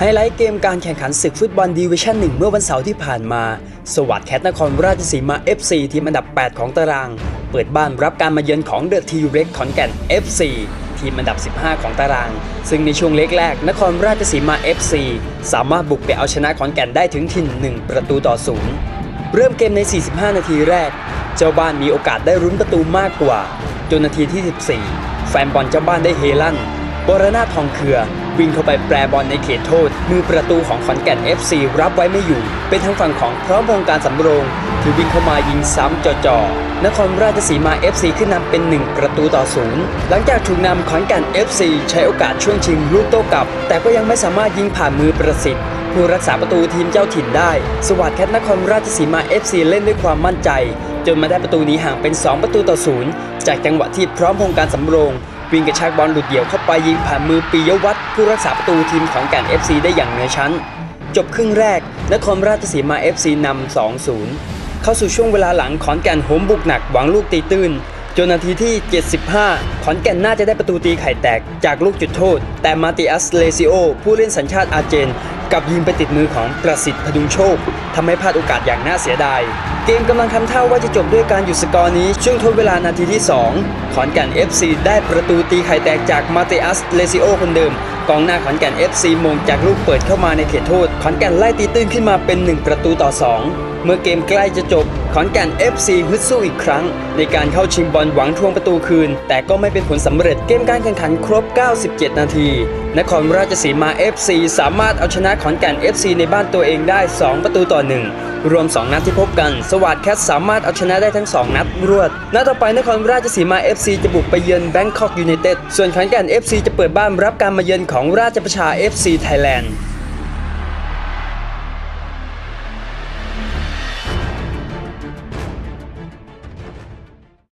ไฮไลท์เกมการแข่งขันศึกฟุตบอลดิวิชั่น 1 เมื่อวันเสาร์ที่ผ่านมา สวัสดิ์แคทนครราชสีมา FC ทีมอันดับ 8 ของตาราง เปิดบ้านรับการมาเยือนของเดอะทีเร็กขอนแก่น FC ทีมอันดับ 15 ของตาราง ซึ่งในช่วงเล็กแรกนครราชสีมา FC สามารถบุกไปเอาชนะขอนแก่นได้ถึงถิ่น 1 ประตูต่อศูนย์เริ่มเกมใน 45 นาทีแรก เจ้าบ้านมีโอกาสได้รุ้นประตูมากกว่า จนนาทีที่ 14 แฟนบอลเจ้าบ้านได้เฮลั่น บรณาทองเคือ วิ่งเข้าไปแปรบอลในเขตโทษ มือประตูของขอนแก่น FC รับไว้ไม่อยู่ เป็นทางฝั่งของพร้อมพงการสำโรง ที่วิ่งเข้ามายิงซ้ำจ่อๆนครราชสีมา FC ขึ้นนำเป็น 1 ประตูต่อศูนย์หลังจากถูกนำขอนแก่น FC ใช้โอกาสช่วงชิงลูกโต้กลับ แต่ก็ยังไม่สามารถยิงผ่านมือประสิทธิ์ผู้รักษาประตูทีมเจ้าถิ่นได้ สวัสดิ์แคทนครราชสีมา FC เล่นด้วยความมั่นใจ จนมาได้ประตูนี้ห่างเป็น 2 ประตูต่อศูนย์จากจังหวะที่พร้อมพงการสำโรง วิ่งกระชากบอลหลุดเดี่ยวเข้าไปยิงผ่านมือปียวัฒน์ผู้รักษาประตูทีมของแก่น FC ได้อย่างเหนือชั้น จบครึ่งแรก นครราชสีมา FC นำ 2-0 เข้าสู่ช่วงเวลาหลังขอนแก่นโหมบุกหนักหวังลูกตีตื้น จนนาทีที่ 75 ขอนแก่นน่าจะได้ประตูตีไข่แตกจากลูกจุดโทษ แต่มาติอัสเลซิโอ ผู้เล่นสัญชาติอาร์เจนกับยิงไปติดมือของประสิทธิ์พดุงโชคทำให้พลาดโอกาสอย่างน่าเสียดาย เกมกำลังทำท่าว่าจะจบด้วยการหยุดสกอร์นี้ ช่วงทดเวลานาทีที่ 2 ขอนแก่น FC ได้ประตูตีไข่แตกจากมาติอัสเลซิโอคนเดิม กองหน้าขอนแก่น FC มงจากลูกเปิดเข้ามาในเขตโทษ ขอนแก่นไล่ตีตื้นขึ้นมาเป็น 1 ประตูต่อ 2 เมื่อเกมใกล้จะจบ ขอนแก่น FC ฮึดสู้อีกครั้ง ในการเข้าชิงบอลหวังทวงประตูคืน แต่ก็ไม่เป็นผลสำเร็จเกมการแข่งขันครบ 97 นาที นครราชสีมา FC สามารถเอาชนะขอนแก่น FC ในบ้านตัวเองได้ 2 ประตูต่อ 1รวม 2 นัดที่พบกัน สวัสดแคทสามารถเอาชนะได้ทั้ง 2 นัดรวด นัดต่อไปนครราชสีมา FC จะบุกไปเยือนแบงคอกยูไนเต็ด ส่วนขอนแก่น FC จะเปิดบ้านรับการมาเยือนของราชประชา FC ไทยแลนด์